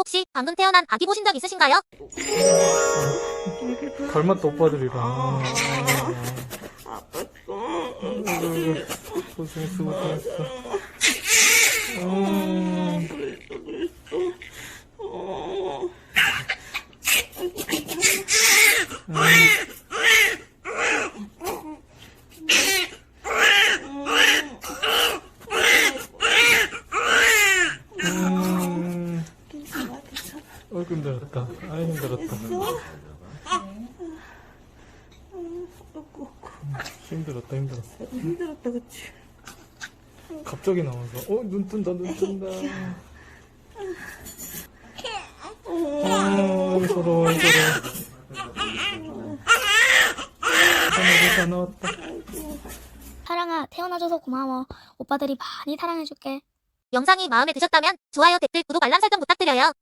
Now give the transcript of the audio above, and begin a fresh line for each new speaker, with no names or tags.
혹시 방금 태어난 아기 보신 적 있으신가요?
닮았다 오빠들이랑. 고생했어 고생했어. 음. 음. 어이구 힘들었다. 아이 힘들었다. 힘들었다 힘들었어.
힘들었다 그치
갑자기 나와서 어 눈 뜬다 눈 뜬다. 어 서러워 서러워. 다 나왔다.
사랑아, 태어나줘서 고마워. 오빠들이 많이 사랑해줄게.
영상이 마음에 드셨다면 좋아요, 댓글, 구독, 알람 설정 부탁드려요.